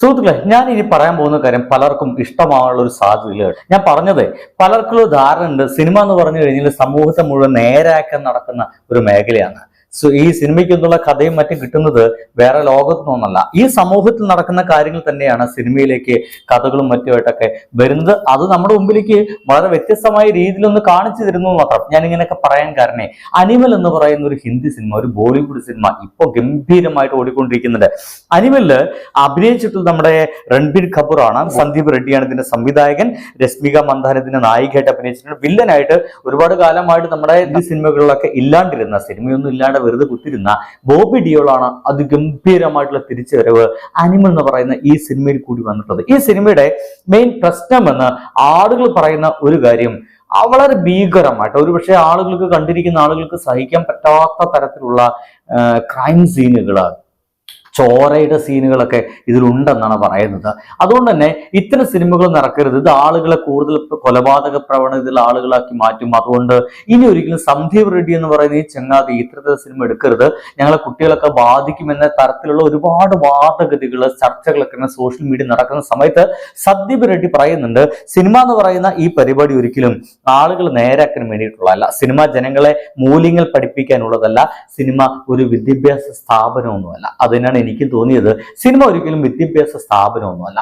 സുഹൃത്തുക്കളെ ഞാൻ ഇനി പറയാൻ പോകുന്ന കാര്യം പലർക്കും ഇഷ്ടമാകാനുള്ള ഒരു സാധ്യതയില്ല ഞാൻ പറഞ്ഞത് പലർക്കുള്ള ധാരണ ഉണ്ട് സിനിമ എന്ന് പറഞ്ഞു കഴിഞ്ഞാൽ സമൂഹത്തെ മുഴുവൻ നേരാക്കാൻ നടക്കുന്ന ഒരു മേഖലയാണ്. ഈ സിനിമയ്ക്കൊന്നുള്ള കഥയും മറ്റും കിട്ടുന്നത് വേറെ ലോകത്തു നിന്നല്ല ഈ സമൂഹത്തിൽ നടക്കുന്ന കാര്യങ്ങൾ തന്നെയാണ് സിനിമയിലേക്ക് കഥകളും മറ്റുമായിട്ടൊക്കെ വരുന്നത്. അത് നമ്മുടെ മുമ്പിലേക്ക് വളരെ വ്യത്യസ്തമായ രീതിയിൽ ഒന്ന് കാണിച്ചു തരുന്നു മാത്രം. ഞാൻ ഇങ്ങനെയൊക്കെ പറയാൻ കാരണം അനിമൽ എന്ന് പറയുന്ന ഒരു ഹിന്ദി സിനിമ ഒരു ബോളിവുഡ് സിനിമ ഇപ്പോൾ ഗംഭീരമായിട്ട് ഓടിക്കൊണ്ടിരിക്കുന്നുണ്ട്. അനിമലിൽ അഭിനയിച്ചിട്ടുള്ള നമ്മുടെ രൺബീർ കപൂർ ആണ് സന്ദീപ് റെഡ്ഡിയാണ് ഇതിന്റെ സംവിധായകൻ. രശ്മിക മന്ദാന ഇതിന്റെ നായികയായിട്ട് അഭിനയിച്ചിട്ടുണ്ട്. വില്ലനായിട്ട് ഒരുപാട് കാലമായിട്ട് നമ്മുടെ ഈ സിനിമകളിലൊക്കെ ഇല്ലാണ്ടിരുന്ന സിനിമയൊന്നും ഇല്ലാണ്ട് വെറുതെ കുത്തിരുന്ന ബോബി ഡിയോളാണ് അതിഗംഭീരമായിട്ടുള്ള തിരിച്ചുവരവ് അനിമൽ എന്ന് പറയുന്ന ഈ സിനിമയിൽ കൂടി വന്നിട്ടുള്ളത്. ഈ സിനിമയുടെ മെയിൻ പ്രശ്നമെന്ന് ആളുകൾ പറയുന്ന ഒരു കാര്യം വളരെ ഭീകരമായിട്ട് ഒരുപക്ഷെ ആളുകൾക്ക് കണ്ടിരിക്കുന്ന ആളുകൾക്ക് സഹിക്കാൻ പറ്റാത്ത തരത്തിലുള്ള ക്രൈം സീനുകൾ ചോരയുടെ സീനുകളൊക്കെ ഇതിലുണ്ടെന്നാണ് പറയുന്നത്. അതുകൊണ്ട് തന്നെ ഇത്തരം സിനിമകൾ നടക്കരുത്. ഇത് ആളുകളെ കൂടുതൽ കൊലപാതക പ്രവണതയിൽ ആളുകളാക്കി മാറ്റും. അതുകൊണ്ട് ഇനി ഒരിക്കലും സന്ദീപ് റെഡ്ഡി എന്ന് പറയുന്ന ഈ ചങ്ങാതി ഇത്തരത്തിൽ സിനിമ എടുക്കരുത്. ഞങ്ങളെ കുട്ടികളൊക്കെ ബാധിക്കുമെന്ന തരത്തിലുള്ള ഒരുപാട് വാദഗതികൾ ചർച്ചകളൊക്കെ സോഷ്യൽ മീഡിയ നടക്കുന്ന സമയത്ത് സന്ദീപ് റെഡ്ഡി പറയുന്നുണ്ട് സിനിമ എന്ന് പറയുന്ന ഈ പരിപാടി ഒരിക്കലും ആളുകൾ നേരാക്കാൻ വേണ്ടിയിട്ടുള്ളതല്ല. സിനിമ ജനങ്ങളെ മൂല്യങ്ങൾ പഠിപ്പിക്കാനുള്ളതല്ല. സിനിമ ഒരു വിദ്യാഭ്യാസ സ്ഥാപനമൊന്നുമല്ല. അതിനാണ് എനിക്ക് തോന്നിയത് സിനിമ ഒരിക്കലും വിദ്യാഭ്യാസ സ്ഥാപനമൊന്നുമല്ല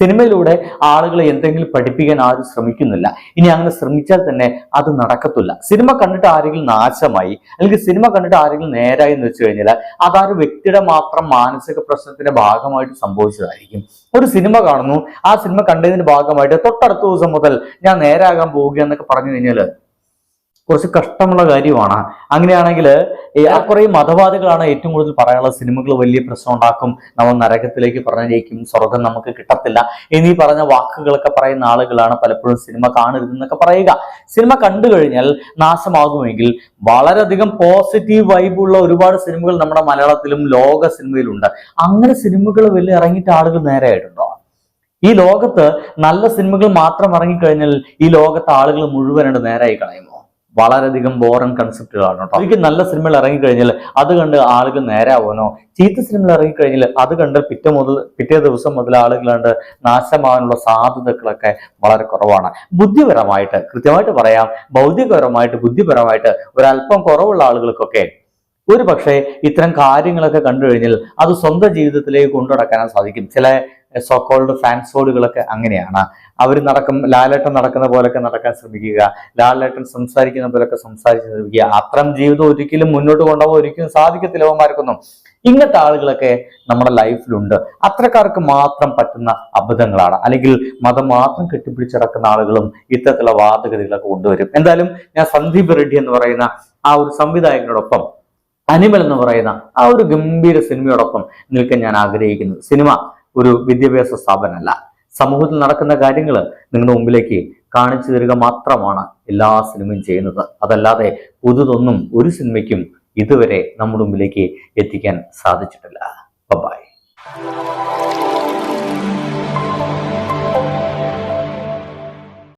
സിനിമയിലൂടെ ആളുകളെ എന്തെങ്കിലും പഠിപ്പിക്കാൻ ആരും ശ്രമിക്കുന്നില്ല. ഇനി അങ്ങനെ ശ്രമിച്ചാൽ തന്നെ അത് നടക്കത്തില്ല. സിനിമ കണ്ടിട്ട് ആരെങ്കിലും നാശമായി അല്ലെങ്കിൽ സിനിമ കണ്ടിട്ട് ആരെങ്കിലും നേരായി എന്ന് വെച്ച് കഴിഞ്ഞാൽ അതാ ഒരു വ്യക്തിയുടെ മാത്രം മാനസിക പ്രശ്നത്തിന്റെ ഭാഗമായിട്ട് സംഭവിച്ചതായിരിക്കും. ഒരു സിനിമ കാണുന്നു ആ സിനിമ കണ്ടതിന്റെ ഭാഗമായിട്ട് തൊട്ടടുത്ത ദിവസം മുതൽ ഞാൻ നേരാകാൻ പോവുക എന്നൊക്കെ പറഞ്ഞു കഴിഞ്ഞാൽ കുറച്ച് കഷ്ടമുള്ള കാര്യമാണ്. അങ്ങനെയാണെങ്കിൽ കുറെ മതവാദികളാണ് ഏറ്റവും കൂടുതൽ പറയാനുള്ള സിനിമകൾ വലിയ പ്രശ്നം ഉണ്ടാക്കും. നമ്മൾ നരകത്തിലേക്ക് പറഞ്ഞേക്കും സ്വർഗം നമുക്ക് കിട്ടത്തില്ല. എന്നീ പറഞ്ഞ വാക്കുകളൊക്കെ പറയുന്ന ആളുകളാണ് പലപ്പോഴും സിനിമ കാണരുതെന്നൊക്കെ പറയുക. സിനിമ കണ്ടു കഴിഞ്ഞാൽ നാശമാകുമെങ്കിൽ വളരെയധികം പോസിറ്റീവ് വൈബുള്ള ഒരുപാട് സിനിമകൾ നമ്മുടെ മലയാളത്തിലും ലോക സിനിമയിലുണ്ട്. അങ്ങനെ സിനിമകൾ വലിയ ഇറങ്ങിയിട്ട് ആളുകൾ നേരെയായിട്ടുണ്ടോ ഈ ലോകത്ത് നല്ല സിനിമകൾ മാത്രം ഇറങ്ങിക്കഴിഞ്ഞാൽ ഈ ലോകത്തെ ആളുകൾ മുഴുവനായിട്ട് നേരായി കളയുമോ? വളരെയധികം ബോറൻ കൺസെപ്റ്റുകളാണ് കേട്ടോ. എനിക്ക് നല്ല സിനിമകൾ ഇറങ്ങിക്കഴിഞ്ഞാൽ അത് കണ്ട് ആളുകൾ നേരാവാനോ? ചീത്ത സിനിമകൾ ഇറങ്ങിക്കഴിഞ്ഞാൽ അത് കണ്ട് പിറ്റേ മുതൽ പിറ്റേ ദിവസം മുതൽ ആളുകൾ കണ്ട് നാശമാകാനുള്ള സാധ്യതകളൊക്കെ വളരെ കുറവാണ്. ബുദ്ധിപരമായിട്ട് കൃത്യമായിട്ട് പറയാം ഭൗതികപരമായിട്ട് ബുദ്ധിപരമായിട്ട് ഒരല്പം കുറവുള്ള ആളുകൾക്കൊക്കെ ഒരു പക്ഷേ ഇത്തരം കാര്യങ്ങളൊക്കെ കണ്ടു കഴിഞ്ഞാൽ അത് സ്വന്തം ജീവിതത്തിലേക്ക് കൊണ്ടുനടക്കാനും സാധിക്കും. ചില സോക്കോൾഡ് ഫാൻസോഡുകളൊക്കെ അങ്ങനെയാണ്. അവർ നടക്കും ലാലേട്ടൻ നടക്കുന്ന പോലൊക്കെ നടക്കാൻ ശ്രമിക്കുക. ലാലേട്ടൻ സംസാരിക്കുന്ന പോലൊക്കെ സംസാരിച്ച് ശ്രമിക്കുക അത്തരം ജീവിതം ഒരിക്കലും മുന്നോട്ട് കൊണ്ടുപോകാൻ ഒരിക്കലും സാധിക്കത്തില്ല അവന്മാർക്കൊന്നും. ഇങ്ങനത്തെ ആളുകളൊക്കെ നമ്മുടെ ലൈഫിലുണ്ട്. അത്രക്കാർക്ക് മാത്രം പറ്റുന്ന അബദ്ധങ്ങളാണ്. അല്ലെങ്കിൽ മതം മാത്രം കെട്ടിപ്പിടിച്ചിടക്കുന്ന ആളുകളും ഇത്തരത്തിലുള്ള വാദഗതികളൊക്കെ കൊണ്ടുവരും. എന്തായാലും ഞാൻ സന്ദീപ് റെഡ്ഡി എന്ന് പറയുന്ന ആ ഒരു സംവിധായകനോടൊപ്പം അനിമൽ എന്ന് പറയുന്ന ആ ഒരു ഗംഭീര സിനിമയോടൊപ്പം നിൽക്കാൻ ഞാൻ ആഗ്രഹിക്കുന്നു. സിനിമ ഒരു വിദ്യാഭ്യാസ സ്ഥാപനമല്ല. സമൂഹത്തിൽ നടക്കുന്ന കാര്യങ്ങൾ നിങ്ങളുടെ മുമ്പിലേക്ക് കാണിച്ചു തരിക മാത്രമാണ് എല്ലാ സിനിമയും ചെയ്യുന്നത്. അതല്ലാതെ പുതുതൊന്നും ഒരു സിനിമയ്ക്കും ഇതുവരെ നമ്മുടെ മുമ്പിലേക്ക് എത്തിക്കാൻ സാധിച്ചിട്ടില്ല.